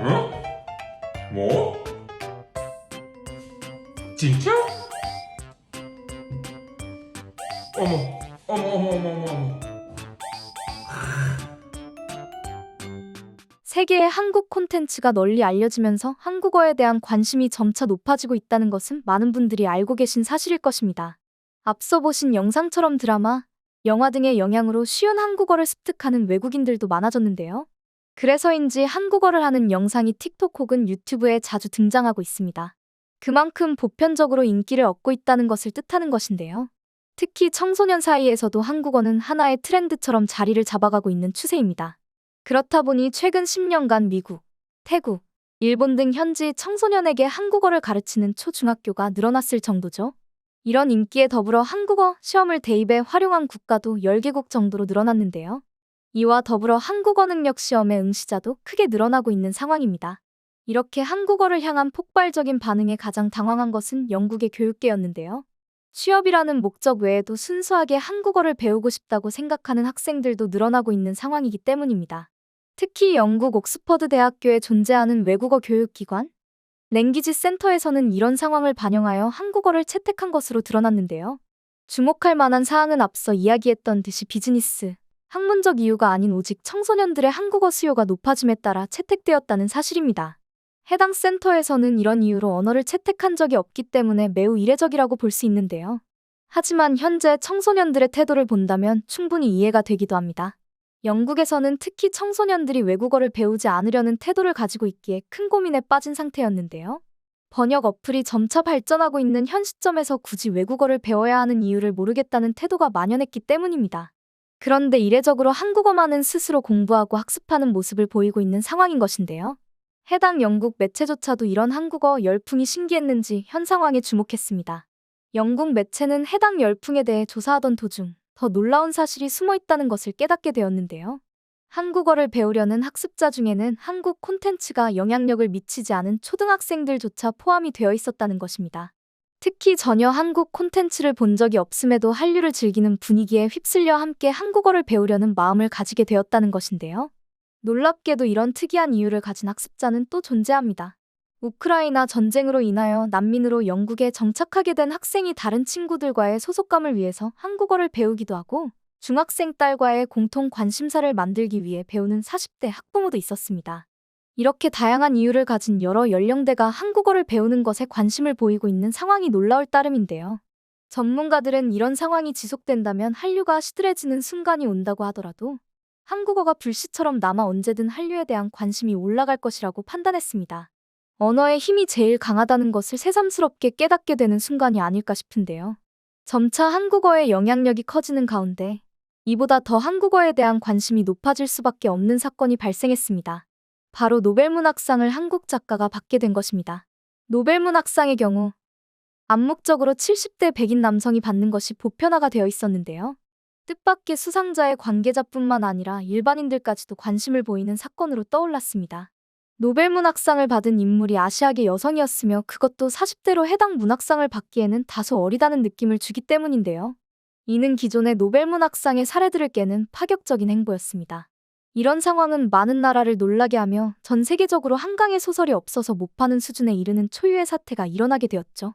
어? 뭐? 진짜? 어머, 어머, 어머, 어머, 어머, 어머. 세계의 한국 콘텐츠가 널리 알려지면서 한국어에 대한 관심이 점차 높아지고 있다는 것은 많은 분들이 알고 계신 사실일 것입니다. 앞서 보신 영상처럼 드라마, 영화 등의 영향으로 쉬운 한국어를 습득하는 외국인들도 많아졌는데요. 그래서인지 한국어를 하는 영상이 틱톡 혹은 유튜브에 자주 등장하고 있습니다. 그만큼 보편적으로 인기를 얻고 있다는 것을 뜻하는 것인데요. 특히 청소년 사이에서도 한국어는 하나의 트렌드처럼 자리를 잡아가고 있는 추세입니다. 그렇다 보니 최근 10년간 미국, 태국, 일본 등 현지 청소년에게 한국어를 가르치는 초중학교가 늘어났을 정도죠. 이런 인기에 더불어 한국어 시험을 대입에 활용한 국가도 10개국 정도로 늘어났는데요. 이와 더불어 한국어 능력 시험의 응시자도 크게 늘어나고 있는 상황입니다. 이렇게 한국어를 향한 폭발적인 반응에 가장 당황한 것은 영국의 교육계였는데요. 취업이라는 목적 외에도 순수하게 한국어를 배우고 싶다고 생각하는 학생들도 늘어나고 있는 상황이기 때문입니다. 특히 영국 옥스퍼드 대학교에 존재하는 외국어 교육기관, 랭귀지 센터에서는 이런 상황을 반영하여 한국어를 채택한 것으로 드러났는데요. 주목할 만한 사항은 앞서 이야기했던 듯이 비즈니스, 학문적 이유가 아닌 오직 청소년들의 한국어 수요가 높아짐에 따라 채택되었다는 사실입니다. 해당 센터에서는 이런 이유로 언어를 채택한 적이 없기 때문에 매우 이례적이라고 볼 수 있는데요. 하지만 현재 청소년들의 태도를 본다면 충분히 이해가 되기도 합니다. 영국에서는 특히 청소년들이 외국어를 배우지 않으려는 태도를 가지고 있기에 큰 고민에 빠진 상태였는데요. 번역 어플이 점차 발전하고 있는 현 시점에서 굳이 외국어를 배워야 하는 이유를 모르겠다는 태도가 만연했기 때문입니다. 그런데 이례적으로 한국어만은 스스로 공부하고 학습하는 모습을 보이고 있는 상황인 것인데요. 해당 영국 매체조차도 이런 한국어 열풍이 신기했는지 현 상황에 주목했습니다. 영국 매체는 해당 열풍에 대해 조사하던 도중 더 놀라운 사실이 숨어 있다는 것을 깨닫게 되었는데요. 한국어를 배우려는 학습자 중에는 한국 콘텐츠가 영향력을 미치지 않은 초등학생들조차 포함이 되어 있었다는 것입니다. 특히 전혀 한국 콘텐츠를 본 적이 없음에도 한류를 즐기는 분위기에 휩쓸려 함께 한국어를 배우려는 마음을 가지게 되었다는 것인데요. 놀랍게도 이런 특이한 이유를 가진 학습자는 또 존재합니다. 우크라이나 전쟁으로 인하여 난민으로 영국에 정착하게 된 학생이 다른 친구들과의 소속감을 위해서 한국어를 배우기도 하고 중학생 딸과의 공통 관심사를 만들기 위해 배우는 40대 학부모도 있었습니다. 이렇게 다양한 이유를 가진 여러 연령대가 한국어를 배우는 것에 관심을 보이고 있는 상황이 놀라울 따름인데요. 전문가들은 이런 상황이 지속된다면 한류가 시들해지는 순간이 온다고 하더라도 한국어가 불씨처럼 남아 언제든 한류에 대한 관심이 올라갈 것이라고 판단했습니다. 언어의 힘이 제일 강하다는 것을 새삼스럽게 깨닫게 되는 순간이 아닐까 싶은데요. 점차 한국어의 영향력이 커지는 가운데 이보다 더 한국어에 대한 관심이 높아질 수밖에 없는 사건이 발생했습니다. 바로 노벨문학상을 한국 작가가 받게 된 것입니다. 노벨문학상의 경우 암묵적으로 70대 백인 남성이 받는 것이 보편화가 되어 있었는데요. 뜻밖의 수상자의 관계자뿐만 아니라 일반인들까지도 관심을 보이는 사건으로 떠올랐습니다. 노벨문학상을 받은 인물이 아시아계 여성이었으며 그것도 40대로 해당 문학상을 받기에는 다소 어리다는 느낌을 주기 때문인데요. 이는 기존의 노벨문학상의 사례들을 깨는 파격적인 행보였습니다. 이런 상황은 많은 나라를 놀라게 하며 전 세계적으로 한강의 소설이 없어서 못 파는 수준에 이르는 초유의 사태가 일어나게 되었죠.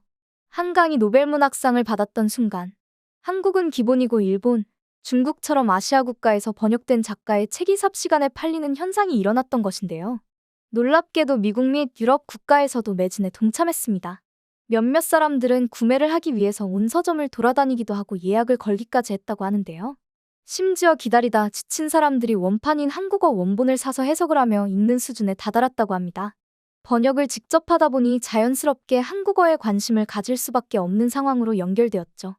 한강이 노벨문학상을 받았던 순간 한국은 기본이고 일본, 중국처럼 아시아 국가에서 번역된 작가의 책이 삽시간에 팔리는 현상이 일어났던 것인데요. 놀랍게도 미국 및 유럽 국가에서도 매진에 동참했습니다. 몇몇 사람들은 구매를 하기 위해서 온 서점을 돌아다니기도 하고 예약을 걸기까지 했다고 하는데요. 심지어 기다리다 지친 사람들이 원판인 한국어 원본을 사서 해석을 하며 읽는 수준에 다다랐다고 합니다. 번역을 직접 하다 보니 자연스럽게 한국어에 관심을 가질 수밖에 없는 상황으로 연결되었죠.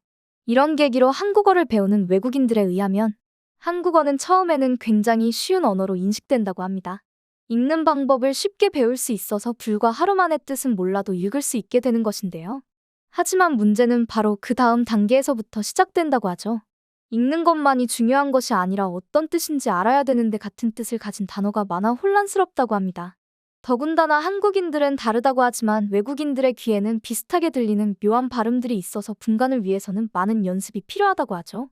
이런 계기로 한국어를 배우는 외국인들에 의하면 한국어는 처음에는 굉장히 쉬운 언어로 인식된다고 합니다. 읽는 방법을 쉽게 배울 수 있어서 불과 하루 만에 뜻은 몰라도 읽을 수 있게 되는 것인데요. 하지만 문제는 바로 그 다음 단계에서부터 시작된다고 하죠. 읽는 것만이 중요한 것이 아니라 어떤 뜻인지 알아야 되는데 같은 뜻을 가진 단어가 많아 혼란스럽다고 합니다. 더군다나 한국인들은 다르다고 하지만 외국인들의 귀에는 비슷하게 들리는 묘한 발음들이 있어서 분간을 위해서는 많은 연습이 필요하다고 하죠.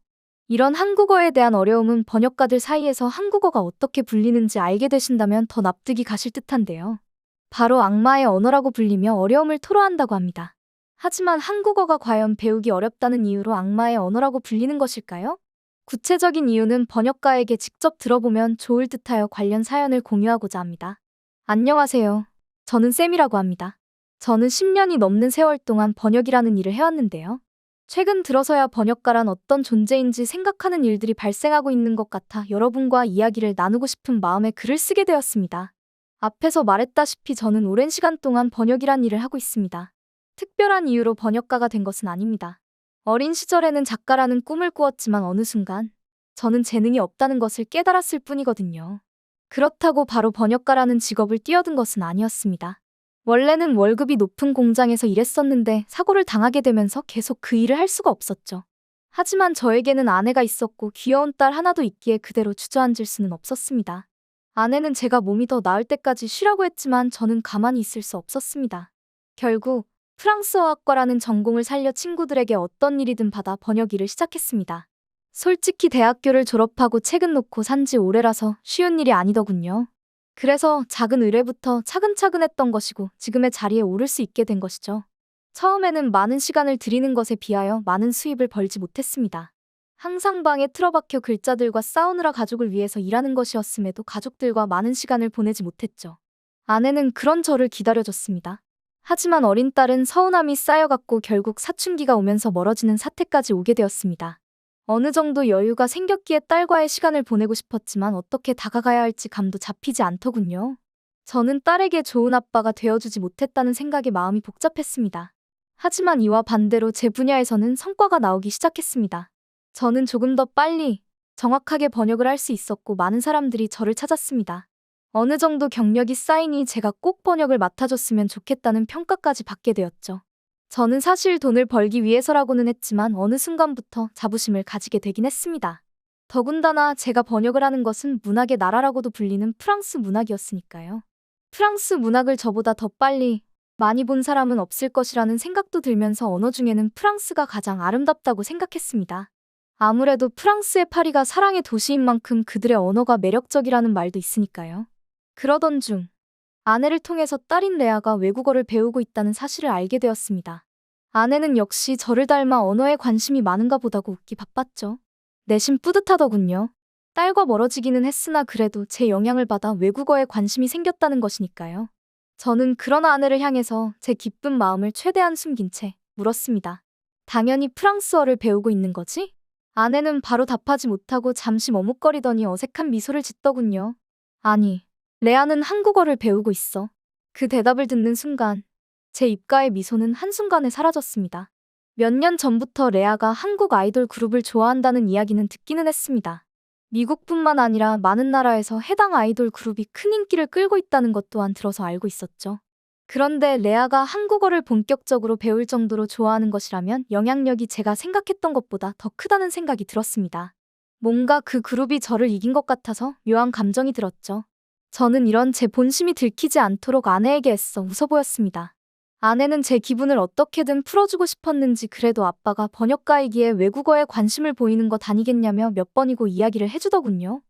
이런 한국어에 대한 어려움은 번역가들 사이에서 한국어가 어떻게 불리는지 알게 되신다면 더 납득이 가실 듯한데요. 바로 악마의 언어라고 불리며 어려움을 토로한다고 합니다. 하지만 한국어가 과연 배우기 어렵다는 이유로 악마의 언어라고 불리는 것일까요? 구체적인 이유는 번역가에게 직접 들어보면 좋을 듯하여 관련 사연을 공유하고자 합니다. 안녕하세요. 저는 쌤이라고 합니다. 저는 10년이 넘는 세월 동안 번역이라는 일을 해왔는데요. 최근 들어서야 번역가란 어떤 존재인지 생각하는 일들이 발생하고 있는 것 같아 여러분과 이야기를 나누고 싶은 마음에 글을 쓰게 되었습니다. 앞에서 말했다시피 저는 오랜 시간 동안 번역이란 일을 하고 있습니다. 특별한 이유로 번역가가 된 것은 아닙니다. 어린 시절에는 작가라는 꿈을 꾸었지만 어느 순간 저는 재능이 없다는 것을 깨달았을 뿐이거든요. 그렇다고 바로 번역가라는 직업을 뛰어든 것은 아니었습니다. 원래는 월급이 높은 공장에서 일했었는데 사고를 당하게 되면서 계속 그 일을 할 수가 없었죠. 하지만 저에게는 아내가 있었고 귀여운 딸 하나도 있기에 그대로 주저앉을 수는 없었습니다. 아내는 제가 몸이 더 나을 때까지 쉬라고 했지만 저는 가만히 있을 수 없었습니다. 결국 프랑스어학과라는 전공을 살려 친구들에게 어떤 일이든 받아 번역 일을 시작했습니다. 솔직히 대학교를 졸업하고 책은 놓고 산 지 오래라서 쉬운 일이 아니더군요. 그래서 작은 의뢰부터 차근차근 했던 것이고 지금의 자리에 오를 수 있게 된 것이죠. 처음에는 많은 시간을 들이는 것에 비하여 많은 수입을 벌지 못했습니다. 항상 방에 틀어박혀 글자들과 싸우느라 가족을 위해서 일하는 것이었음에도 가족들과 많은 시간을 보내지 못했죠. 아내는 그런 저를 기다려줬습니다. 하지만 어린 딸은 서운함이 쌓여갔고 결국 사춘기가 오면서 멀어지는 사태까지 오게 되었습니다. 어느 정도 여유가 생겼기에 딸과의 시간을 보내고 싶었지만 어떻게 다가가야 할지 감도 잡히지 않더군요. 저는 딸에게 좋은 아빠가 되어주지 못했다는 생각에 마음이 복잡했습니다. 하지만 이와 반대로 제 분야에서는 성과가 나오기 시작했습니다. 저는 조금 더 빨리, 정확하게 번역을 할 수 있었고 많은 사람들이 저를 찾았습니다. 어느 정도 경력이 쌓이니 제가 꼭 번역을 맡아줬으면 좋겠다는 평가까지 받게 되었죠. 저는 사실 돈을 벌기 위해서라고는 했지만 어느 순간부터 자부심을 가지게 되긴 했습니다. 더군다나 제가 번역을 하는 것은 문학의 나라라고도 불리는 프랑스 문학이었으니까요. 프랑스 문학을 저보다 더 빨리 많이 본 사람은 없을 것이라는 생각도 들면서 언어 중에는 프랑스가 가장 아름답다고 생각했습니다. 아무래도 프랑스의 파리가 사랑의 도시인 만큼 그들의 언어가 매력적이라는 말도 있으니까요. 그러던 중 아내를 통해서 딸인 레아가 외국어를 배우고 있다는 사실을 알게 되었습니다. 아내는 역시 저를 닮아 언어에 관심이 많은가 보다고 웃기 바빴죠. 내심 뿌듯하더군요. 딸과 멀어지기는 했으나 그래도 제 영향을 받아 외국어에 관심이 생겼다는 것이니까요. 저는 그런 아내를 향해서 제 기쁜 마음을 최대한 숨긴 채 물었습니다. 당연히 프랑스어를 배우고 있는 거지? 아내는 바로 답하지 못하고 잠시 머뭇거리더니 어색한 미소를 짓더군요. 아니, 레아는 한국어를 배우고 있어. 그 대답을 듣는 순간 제 입가의 미소는 한순간에 사라졌습니다. 몇 년 전부터 레아가 한국 아이돌 그룹을 좋아한다는 이야기는 듣기는 했습니다. 미국뿐만 아니라 많은 나라에서 해당 아이돌 그룹이 큰 인기를 끌고 있다는 것 또한 들어서 알고 있었죠. 그런데 레아가 한국어를 본격적으로 배울 정도로 좋아하는 것이라면 영향력이 제가 생각했던 것보다 더 크다는 생각이 들었습니다. 뭔가 그 그룹이 저를 이긴 것 같아서 묘한 감정이 들었죠. 저는 이런 제 본심이 들키지 않도록 아내에게 애써 웃어 보였습니다. 아내는 제 기분을 어떻게든 풀어주고 싶었는지 그래도 아빠가 번역가이기에 외국어에 관심을 보이는 것 아니겠냐며 몇 번이고 이야기를 해주더군요.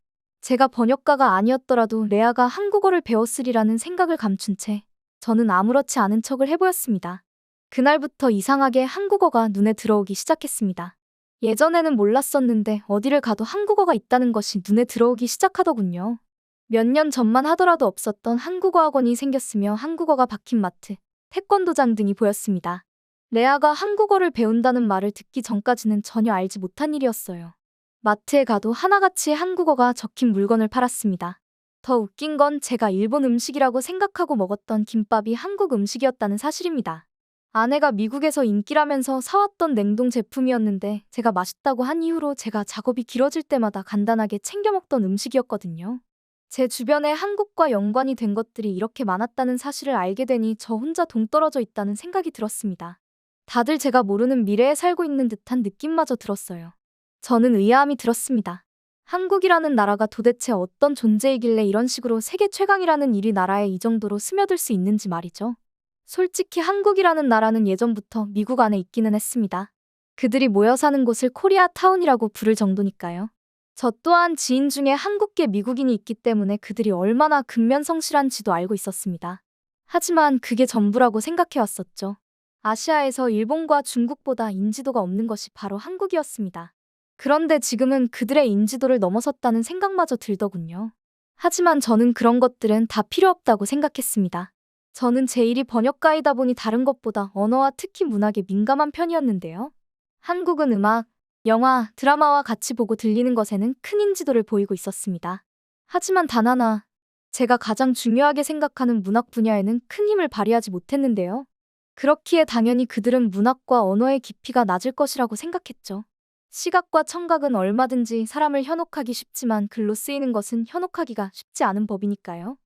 제가 번역가가 아니었더라도 레아가 한국어를 배웠으리라는 생각을 감춘 채 저는 아무렇지 않은 척을 해보였습니다. 그날부터 이상하게 한국어가 눈에 들어오기 시작했습니다. 예전에는 몰랐었는데 어디를 가도 한국어가 있다는 것이 눈에 들어오기 시작하더군요. 몇 년 전만 하더라도 없었던 한국어 학원이 생겼으며 한국어가 박힌 마트, 태권도장 등이 보였습니다. 레아가 한국어를 배운다는 말을 듣기 전까지는 전혀 알지 못한 일이었어요. 마트에 가도 하나같이 한국어가 적힌 물건을 팔았습니다. 더 웃긴 건 제가 일본 음식이라고 생각하고 먹었던 김밥이 한국 음식이었다는 사실입니다. 아내가 미국에서 인기라면서 사왔던 냉동 제품이었는데 제가 맛있다고 한 이후로 제가 작업이 길어질 때마다 간단하게 챙겨 먹던 음식이었거든요. 제 주변에 한국과 연관이 된 것들이 이렇게 많았다는 사실을 알게 되니 저 혼자 동떨어져 있다는 생각이 들었습니다. 다들 제가 모르는 미래에 살고 있는 듯한 느낌마저 들었어요. 저는 의아함이 들었습니다. 한국이라는 나라가 도대체 어떤 존재이길래 이런 식으로 세계 최강이라는 일이 나라에 이 정도로 스며들 수 있는지 말이죠. 솔직히 한국이라는 나라는 예전부터 미국 안에 있기는 했습니다. 그들이 모여 사는 곳을 코리아 타운이라고 부를 정도니까요. 저 또한 지인 중에 한국계 미국인이 있기 때문에 그들이 얼마나 근면성실한지도 알고 있었습니다. 하지만 그게 전부라고 생각해왔었죠. 아시아에서 일본과 중국보다 인지도가 없는 것이 바로 한국이었습니다. 그런데 지금은 그들의 인지도를 넘어섰다는 생각마저 들더군요. 하지만 저는 그런 것들은 다 필요 없다고 생각했습니다. 저는 제 일이 번역가이다 보니 다른 것보다 언어와 특히 문학에 민감한 편이었는데요. 한국은 음악, 영화, 드라마와 같이 보고 들리는 것에는 큰 인지도를 보이고 있었습니다. 하지만 단 하나, 제가 가장 중요하게 생각하는 문학 분야에는 큰 힘을 발휘하지 못했는데요. 그렇기에 당연히 그들은 문학과 언어의 깊이가 낮을 것이라고 생각했죠. 시각과 청각은 얼마든지 사람을 현혹하기 쉽지만 글로 쓰이는 것은 현혹하기가 쉽지 않은 법이니까요.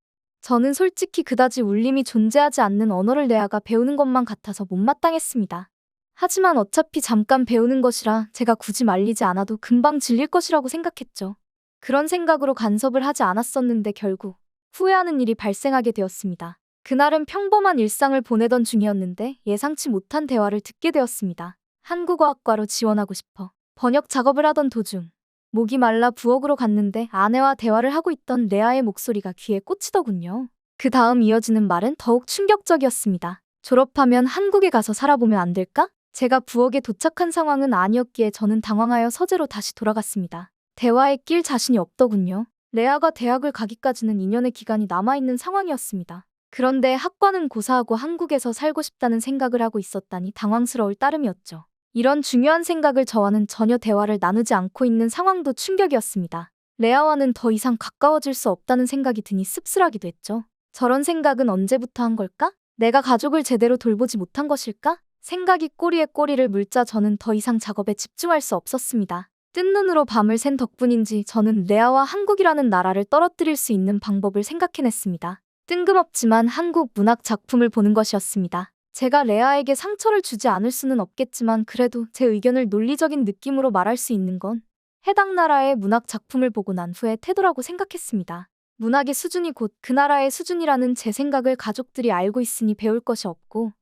저는 솔직히 그다지 울림이 존재하지 않는 언어를 내아가 배우는 것만 같아서 못마땅했습니다. 하지만 어차피 잠깐 배우는 것이라 제가 굳이 말리지 않아도 금방 질릴 것이라고 생각했죠. 그런 생각으로 간섭을 하지 않았었는데 결국 후회하는 일이 발생하게 되었습니다. 그날은 평범한 일상을 보내던 중이었는데 예상치 못한 대화를 듣게 되었습니다. 한국어학과로 지원하고 싶어 번역 작업을 하던 도중 목이 말라 부엌으로 갔는데 아내와 대화를 하고 있던 레아의 목소리가 귀에 꽂히더군요. 그 다음 이어지는 말은 더욱 충격적이었습니다. 졸업하면 한국에 가서 살아보면 안 될까? 제가 부엌에 도착한 상황은 아니었기에 저는 당황하여 서재로 다시 돌아갔습니다. 대화에 낄 자신이 없더군요. 레아가 대학을 가기까지는 2년의 기간이 남아있는 상황이었습니다. 그런데 학과는 고사하고 한국에서 살고 싶다는 생각을 하고 있었다니 당황스러울 따름이었죠. 이런 중요한 생각을 저와는 전혀 대화를 나누지 않고 있는 상황도 충격이었습니다. 레아와는 더 이상 가까워질 수 없다는 생각이 드니 씁쓸하기도 했죠. 저런 생각은 언제부터 한 걸까? 내가 가족을 제대로 돌보지 못한 것일까? 생각이 꼬리에 꼬리를 물자 저는 더 이상 작업에 집중할 수 없었습니다. 뜬 눈으로 밤을 샌 덕분인지 저는 레아와 한국이라는 나라를 떨어뜨릴 수 있는 방법을 생각해냈습니다. 뜬금없지만 한국 문학 작품을 보는 것이었습니다. 제가 레아에게 상처를 주지 않을 수는 없겠지만 그래도 제 의견을 논리적인 느낌으로 말할 수 있는 건 해당 나라의 문학 작품을 보고 난 후의 태도라고 생각했습니다. 문학의 수준이 곧 그 나라의 수준이라는 제 생각을 가족들이 알고 있으니 배울 것이 없고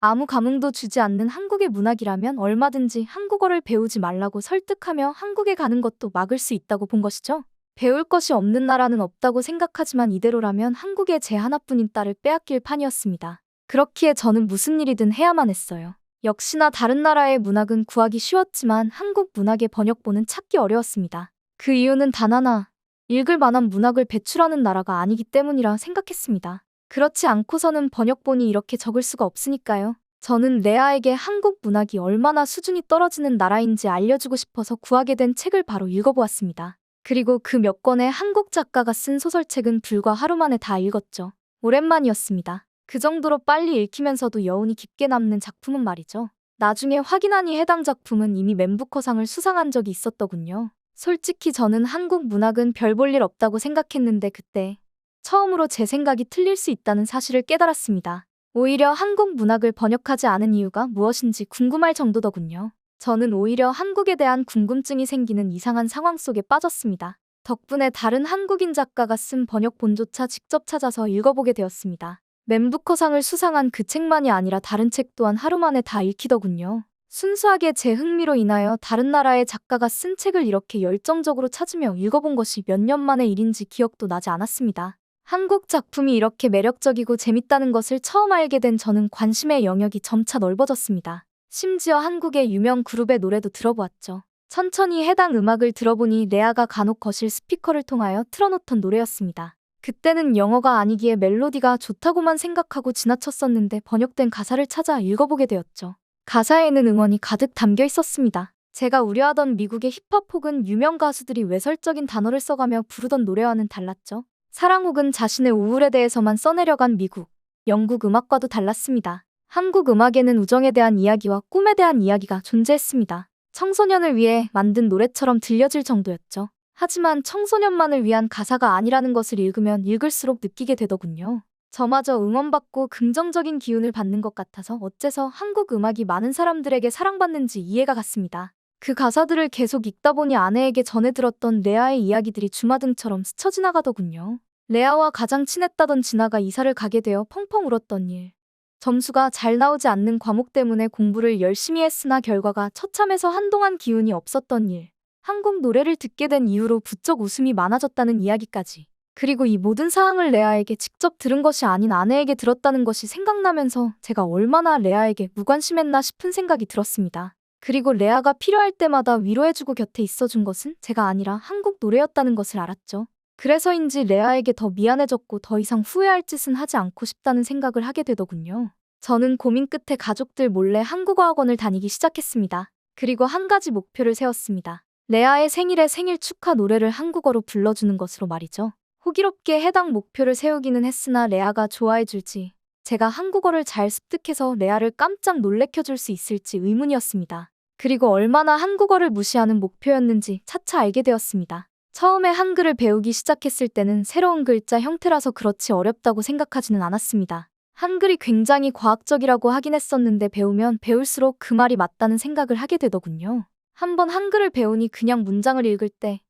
아무 감흥도 주지 않는 한국의 문학이라면 얼마든지 한국어를 배우지 말라고 설득하며 한국에 가는 것도 막을 수 있다고 본 것이죠. 배울 것이 없는 나라는 없다고 생각하지만 이대로라면 한국의 제 하나뿐인 딸을 빼앗길 판이었습니다. 그렇기에 저는 무슨 일이든 해야만 했어요. 역시나 다른 나라의 문학은 구하기 쉬웠지만 한국 문학의 번역본은 찾기 어려웠습니다. 그 이유는 단 하나, 읽을 만한 문학을 배출하는 나라가 아니기 때문이라 생각했습니다. 그렇지 않고서는 번역본이 이렇게 적을 수가 없으니까요. 저는 레아에게 한국 문학이 얼마나 수준이 떨어지는 나라인지 알려주고 싶어서 구하게 된 책을 바로 읽어보았습니다. 그리고 그 몇 권의 한국 작가가 쓴 소설책은 불과 하루 만에 다 읽었죠. 오랜만이었습니다. 그 정도로 빨리 읽히면서도 여운이 깊게 남는 작품은 말이죠. 나중에 확인하니 해당 작품은 이미 맨부커상을 수상한 적이 있었더군요. 솔직히 저는 한국 문학은 별 볼 일 없다고 생각했는데 그때 처음으로 제 생각이 틀릴 수 있다는 사실을 깨달았습니다. 오히려 한국 문학을 번역하지 않은 이유가 무엇인지 궁금할 정도더군요. 저는 오히려 한국에 대한 궁금증이 생기는 이상한 상황 속에 빠졌습니다. 덕분에 다른 한국인 작가가 쓴 번역본조차 직접 찾아서 읽어보게 되었습니다. 맨부커상을 수상한 그 책만이 아니라 다른 책 또한 하루 만에 다 읽히더군요. 순수하게 제 흥미로 인하여 다른 나라의 작가가 쓴 책을 이렇게 열정적으로 찾으며 읽어본 것이 몇 년 만의 일인지 기억도 나지 않았습니다. 한국 작품이 이렇게 매력적이고 재밌다는 것을 처음 알게 된 저는 관심의 영역이 점차 넓어졌습니다. 심지어 한국의 유명 그룹의 노래도 들어보았죠. 천천히 해당 음악을 들어보니 레아가 간혹 거실 스피커를 통하여 틀어놓던 노래였습니다. 그때는 영어가 아니기에 멜로디가 좋다고만 생각하고 지나쳤었는데 번역된 가사를 찾아 읽어보게 되었죠. 가사에는 응원이 가득 담겨 있었습니다. 제가 우려하던 미국의 힙합 혹은 유명 가수들이 외설적인 단어를 써가며 부르던 노래와는 달랐죠. 사랑 혹은 자신의 우울에 대해서만 써내려간 미국, 영국 음악과도 달랐습니다. 한국 음악에는 우정에 대한 이야기와 꿈에 대한 이야기가 존재했습니다. 청소년을 위해 만든 노래처럼 들려질 정도였죠. 하지만 청소년만을 위한 가사가 아니라는 것을 읽으면 읽을수록 느끼게 되더군요. 저마저 응원받고 긍정적인 기운을 받는 것 같아서 어째서 한국 음악이 많은 사람들에게 사랑받는지 이해가 갔습니다. 그 가사들을 계속 읽다 보니 아내에게 전해 들었던 레아의 이야기들이 주마등처럼 스쳐 지나가더군요. 레아와 가장 친했다던 진아가 이사를 가게 되어 펑펑 울었던 일. 점수가 잘 나오지 않는 과목 때문에 공부를 열심히 했으나 결과가 처참해서 한동안 기운이 없었던 일. 한국 노래를 듣게 된 이후로 부쩍 웃음이 많아졌다는 이야기까지. 그리고 이 모든 사항을 레아에게 직접 들은 것이 아닌 아내에게 들었다는 것이 생각나면서 제가 얼마나 레아에게 무관심했나 싶은 생각이 들었습니다. 그리고 레아가 필요할 때마다 위로해주고 곁에 있어준 것은 제가 아니라 한국 노래였다는 것을 알았죠. 그래서인지 레아에게 더 미안해졌고 더 이상 후회할 짓은 하지 않고 싶다는 생각을 하게 되더군요. 저는 고민 끝에 가족들 몰래 한국어 학원을 다니기 시작했습니다. 그리고 한 가지 목표를 세웠습니다. 레아의 생일에 생일 축하 노래를 한국어로 불러주는 것으로 말이죠. 호기롭게 해당 목표를 세우기는 했으나 레아가 좋아해 줄지, 제가 한국어를 잘 습득해서 레아를 깜짝 놀래켜줄 수 있을지 의문이었습니다. 그리고 얼마나 한국어를 무시하는 목표였는지 차차 알게 되었습니다. 처음에 한글을 배우기 시작했을 때는 새로운 글자 형태라서 그렇지 어렵다고 생각하지는 않았습니다. 한글이 굉장히 과학적이라고 하긴 했었는데 배우면 배울수록 그 말이 맞다는 생각을 하게 되더군요. 한번 한글을 배우니 그냥 문장을 읽을 때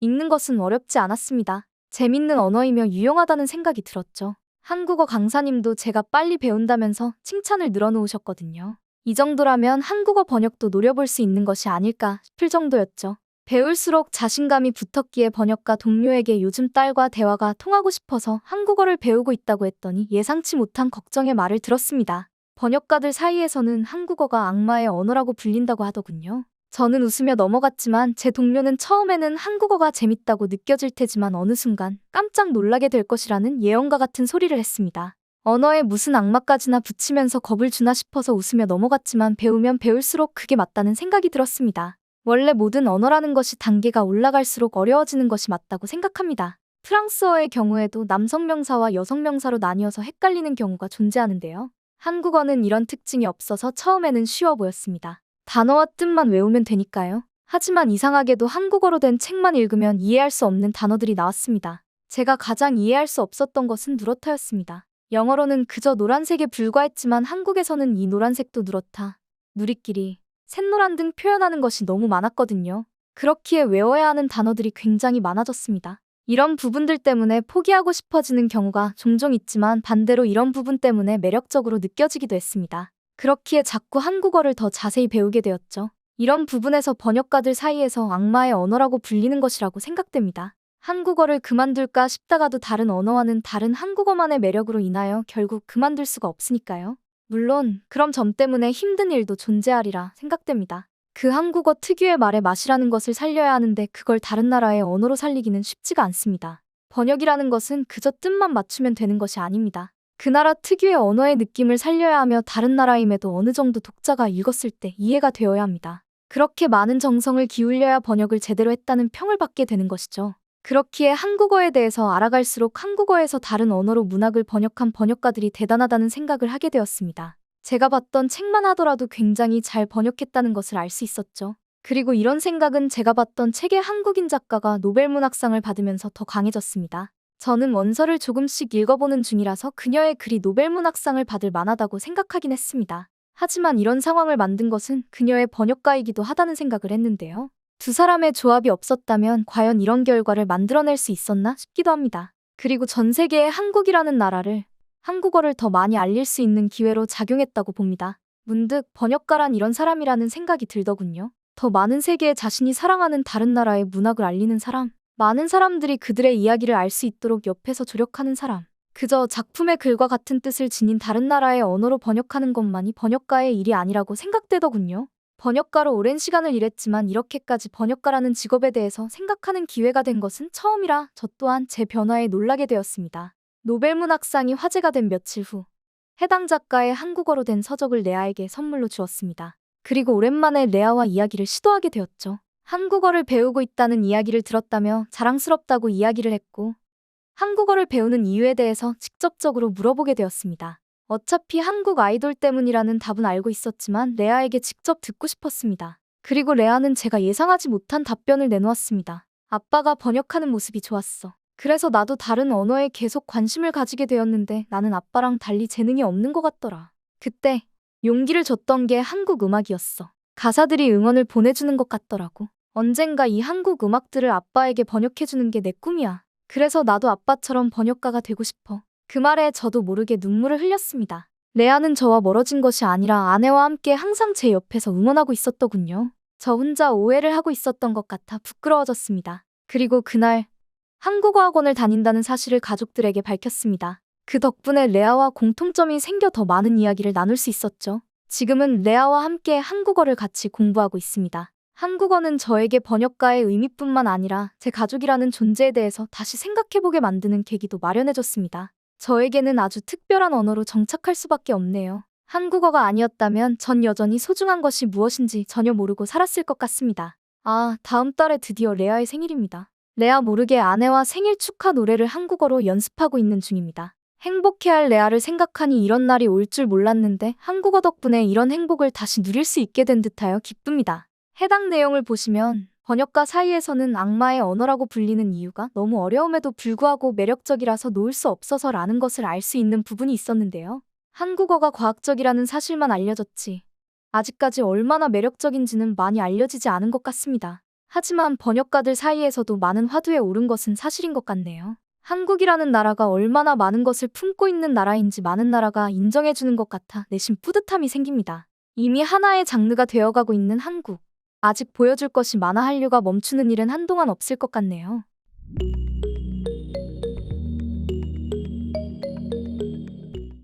읽는 것은 어렵지 않았습니다. 재밌는 언어이며 유용하다는 생각이 들었죠. 한국어 강사님도 제가 빨리 배운다면서 칭찬을 늘어놓으셨거든요. 이 정도라면 한국어 번역도 노려볼 수 있는 것이 아닐까 싶을 정도였죠. 배울수록 자신감이 붙었기에 번역가 동료에게 요즘 딸과 대화가 통하고 싶어서 한국어를 배우고 있다고 했더니 예상치 못한 걱정의 말을 들었습니다. 번역가들 사이에서는 한국어가 악마의 언어라고 불린다고 하더군요. 저는 웃으며 넘어갔지만 제 동료는 처음에는 한국어가 재밌다고 느껴질 테지만 어느 순간 깜짝 놀라게 될 것이라는 예언과 같은 소리를 했습니다. 언어에 무슨 악마까지나 붙이면서 겁을 주나 싶어서 웃으며 넘어갔지만 배우면 배울수록 그게 맞다는 생각이 들었습니다. 원래 모든 언어라는 것이 단계가 올라갈수록 어려워지는 것이 맞다고 생각합니다. 프랑스어의 경우에도 남성 명사와 여성 명사로 나뉘어서 헷갈리는 경우가 존재하는데요. 한국어는 이런 특징이 없어서 처음에는 쉬워 보였습니다. 단어와 뜻만 외우면 되니까요. 하지만 이상하게도 한국어로 된 책만 읽으면 이해할 수 없는 단어들이 나왔습니다. 제가 가장 이해할 수 없었던 것은 누렇다였습니다. 영어로는 그저 노란색에 불과했지만 한국에서는 이 노란색도 누렇다, 누리끼리, 샛노란 등 표현하는 것이 너무 많았거든요. 그렇기에 외워야 하는 단어들이 굉장히 많아졌습니다. 이런 부분들 때문에 포기하고 싶어지는 경우가 종종 있지만 반대로 이런 부분 때문에 매력적으로 느껴지기도 했습니다. 그렇기에 자꾸 한국어를 더 자세히 배우게 되었죠. 이런 부분에서 번역가들 사이에서 악마의 언어라고 불리는 것이라고 생각됩니다. 한국어를 그만둘까 싶다가도 다른 언어와는 다른 한국어만의 매력으로 인하여 결국 그만둘 수가 없으니까요. 물론 그럼 점 때문에 힘든 일도 존재하리라 생각됩니다. 그 한국어 특유의 말의 맛이라는 것을 살려야 하는데 그걸 다른 나라의 언어로 살리기는 쉽지가 않습니다. 번역이라는 것은 그저 뜻만 맞추면 되는 것이 아닙니다. 그 나라 특유의 언어의 느낌을 살려야 하며 다른 나라임에도 어느 정도 독자가 읽었을 때 이해가 되어야 합니다. 그렇게 많은 정성을 기울여야 번역을 제대로 했다는 평을 받게 되는 것이죠. 그렇기에 한국어에 대해서 알아갈수록 한국어에서 다른 언어로 문학을 번역한 번역가들이 대단하다는 생각을 하게 되었습니다. 제가 봤던 책만 하더라도 굉장히 잘 번역했다는 것을 알 수 있었죠. 그리고 이런 생각은 제가 봤던 책의 한국인 작가가 노벨 문학상을 받으면서 더 강해졌습니다. 저는 원서를 조금씩 읽어보는 중이라서 그녀의 글이 노벨 문학상을 받을 만하다고 생각하긴 했습니다. 하지만 이런 상황을 만든 것은 그녀의 번역가이기도 하다는 생각을 했는데요. 두 사람의 조합이 없었다면 과연 이런 결과를 만들어낼 수 있었나 싶기도 합니다. 그리고 전 세계에 한국이라는 나라를 한국어를 더 많이 알릴 수 있는 기회로 작용했다고 봅니다. 문득 번역가란 이런 사람이라는 생각이 들더군요. 더 많은 세계에 자신이 사랑하는 다른 나라의 문학을 알리는 사람, 많은 사람들이 그들의 이야기를 알 수 있도록 옆에서 조력하는 사람, 그저 작품의 글과 같은 뜻을 지닌 다른 나라의 언어로 번역하는 것만이 번역가의 일이 아니라고 생각되더군요. 번역가로 오랜 시간을 일했지만 이렇게까지 번역가라는 직업에 대해서 생각하는 기회가 된 것은 처음이라 저 또한 제 변화에 놀라게 되었습니다. 노벨문학상이 화제가 된 며칠 후 해당 작가의 한국어로 된 서적을 레아에게 선물로 주었습니다. 그리고 오랜만에 레아와 이야기를 시도하게 되었죠. 한국어를 배우고 있다는 이야기를 들었다며 자랑스럽다고 이야기를 했고 한국어를 배우는 이유에 대해서 직접적으로 물어보게 되었습니다. 어차피 한국 아이돌 때문이라는 답은 알고 있었지만 레아에게 직접 듣고 싶었습니다. 그리고 레아는 제가 예상하지 못한 답변을 내놓았습니다. 아빠가 번역하는 모습이 좋았어. 그래서 나도 다른 언어에 계속 관심을 가지게 되었는데 나는 아빠랑 달리 재능이 없는 것 같더라. 그때 용기를 줬던 게 한국 음악이었어. 가사들이 응원을 보내주는 것 같더라고. 언젠가 이 한국 음악들을 아빠에게 번역해주는 게 내 꿈이야. 그래서 나도 아빠처럼 번역가가 되고 싶어. 그 말에 저도 모르게 눈물을 흘렸습니다. 레아는 저와 멀어진 것이 아니라 아내와 함께 항상 제 옆에서 응원하고 있었더군요. 저 혼자 오해를 하고 있었던 것 같아 부끄러워졌습니다. 그리고 그날 한국어 학원을 다닌다는 사실을 가족들에게 밝혔습니다. 그 덕분에 레아와 공통점이 생겨 더 많은 이야기를 나눌 수 있었죠. 지금은 레아와 함께 한국어를 같이 공부하고 있습니다. 한국어는 저에게 번역가의 의미뿐만 아니라 제 가족이라는 존재에 대해서 다시 생각해보게 만드는 계기도 마련해줬습니다. 저에게는 아주 특별한 언어로 정착할 수밖에 없네요. 한국어가 아니었다면 전 여전히 소중한 것이 무엇인지 전혀 모르고 살았을 것 같습니다. 아, 다음 달에 드디어 레아의 생일입니다. 레아 모르게 아내와 생일 축하 노래를 한국어로 연습하고 있는 중입니다. 행복해할 레아를 생각하니 이런 날이 올 줄 몰랐는데 한국어 덕분에 이런 행복을 다시 누릴 수 있게 된 듯하여 기쁩니다. 해당 내용을 보시면 번역가 사이에서는 악마의 언어라고 불리는 이유가 너무 어려움에도 불구하고 매력적이라서 놓을 수 없어서라는 것을 알 수 있는 부분이 있었는데요. 한국어가 과학적이라는 사실만 알려졌지. 아직까지 얼마나 매력적인지는 많이 알려지지 않은 것 같습니다. 하지만 번역가들 사이에서도 많은 화두에 오른 것은 사실인 것 같네요. 한국이라는 나라가 얼마나 많은 것을 품고 있는 나라인지 많은 나라가 인정해주는 것 같아 내심 뿌듯함이 생깁니다. 이미 하나의 장르가 되어가고 있는 한국. 아직 보여줄 것이 많아 한류가 멈추는 일은 한동안 없을 것 같네요.